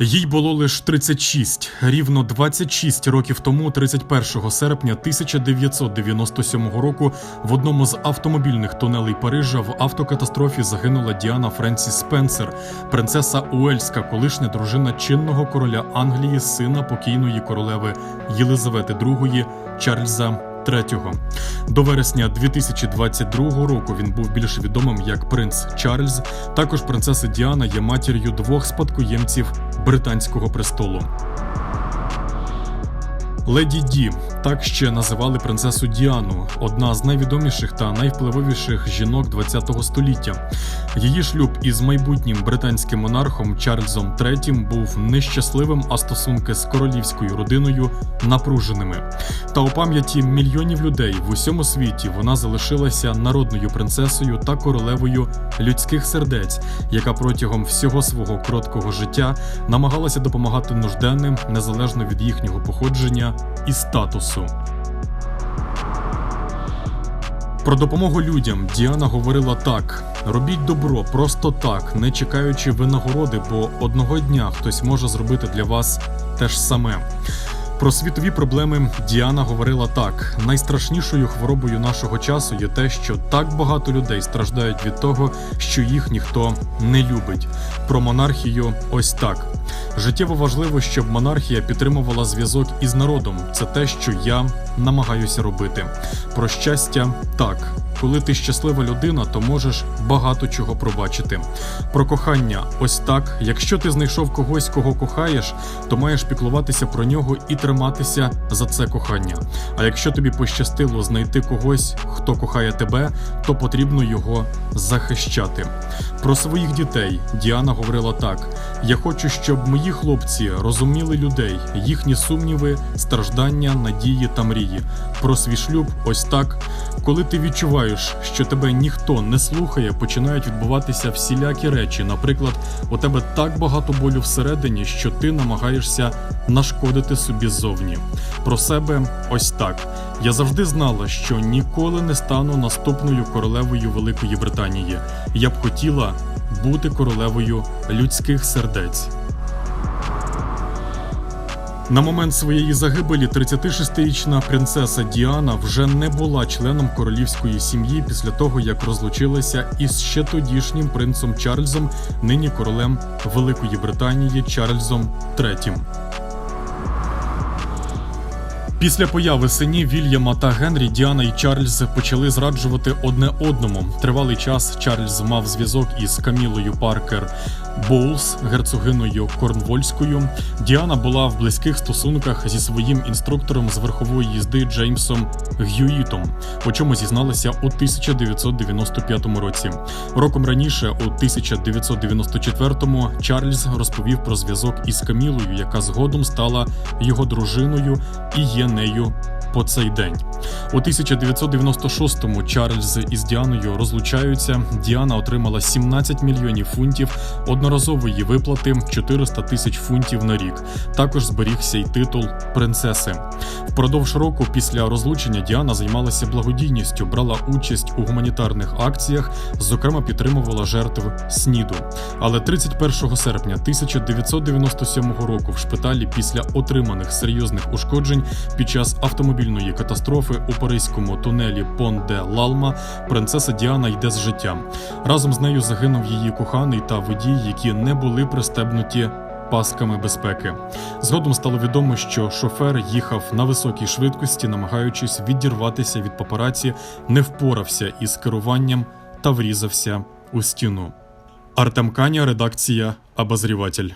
Їй було лише 36. Рівно 26 років тому, 31 серпня 1997 року, в одному з автомобільних тунелей Парижа в автокатастрофі загинула Діана Френсіс Спенсер, принцеса Уельська, колишня дружина чинного короля Англії, сина покійної королеви Єлизавети II Чарльза. III. До вересня 2022 року він був більш відомим як принц Чарльз. Також принцеса Діана є матір'ю двох спадкоємців британського престолу. Леді Ді так ще називали принцесу Діану, одна з найвідоміших та найвпливовіших жінок ХХ століття. Її шлюб із майбутнім британським монархом Чарльзом III був нещасливим, а стосунки з королівською родиною напруженими. Та у пам'яті мільйонів людей в усьому світі вона залишилася народною принцесою та королевою людських сердець, яка протягом всього свого короткого життя намагалася допомагати нужденним незалежно від їхнього походження і статусу. Про допомогу людям Діана говорила так: робіть добро просто так, не чекаючи винагороди, бо одного дня хтось може зробити для вас те ж саме. Про світові проблеми Діана говорила так: найстрашнішою хворобою нашого часу є те, що так багато людей страждають від того, що їх ніхто не любить. Про монархію ось так. Життєво важливо, щоб монархія підтримувала зв'язок із народом. Це те, що я намагаюся робити. Про щастя так. Коли ти щаслива людина, то можеш багато чого пробачити. Про кохання ось так. Якщо ти знайшов когось, кого кохаєш, то маєш піклуватися про нього і триматися за це кохання. А якщо тобі пощастило знайти когось, хто кохає тебе, то потрібно його захищати. Про своїх дітей Діана говорила так: я хочу, щоб мої хлопці розуміли людей, їхні сумніви, страждання, надії та мрії. Про свій шлюб, ось так. Коли ти відчуваєш, що тебе ніхто не слухає, починають відбуватися всілякі речі. Наприклад, у тебе так багато болю всередині, що ти намагаєшся нашкодити собі ззовні. Про себе ось так. Я завжди знала, що ніколи не стану наступною королевою Великої Британії. Я б хотіла бути королевою людських сердець. На момент своєї загибелі 36-річна принцеса Діана вже не була членом королівської сім'ї після того, як розлучилася із ще тодішнім принцем Чарльзом, нині королем Великої Британії Чарльзом III. Після появи синів Вільяма та Генрі Діана і Чарльз почали зраджувати одне одному. Тривалий час Чарльз мав зв'язок із Камілою Паркер Боулс, герцогиною Корнвольською. Діана була в близьких стосунках зі своїм інструктором з верхової їзди Джеймсом Г'юїтом, у чому зізналася у 1995 році. Роком раніше, у 1994-му, Чарльз розповів про зв'язок із Камілою, яка згодом стала його дружиною і є нею по цей день. У 1996-му Чарльз із Діаною розлучаються. Діана отримала 17 мільйонів фунтів одноразової виплати 400 тисяч фунтів на рік. Також зберігся й титул принцеси. Впродовж року після розлучення Діана займалася благодійністю, брала участь у гуманітарних акціях, зокрема підтримувала жертв СНІДу. Але 31 серпня 1997 року в шпиталі після отриманих серйозних ушкоджень під час автомобільної катастрофи у паризькому тунелі Пон де Лалма принцеса Діана йде з життя. Разом з нею загинув її коханий та водій, які не були пристебнуті. Пасками безпеки згодом стало відомо, що шофер їхав на високій швидкості, намагаючись відірватися від папараці, не впорався із керуванням та врізався у стіну. Артем Каня, редакція Обозріватель.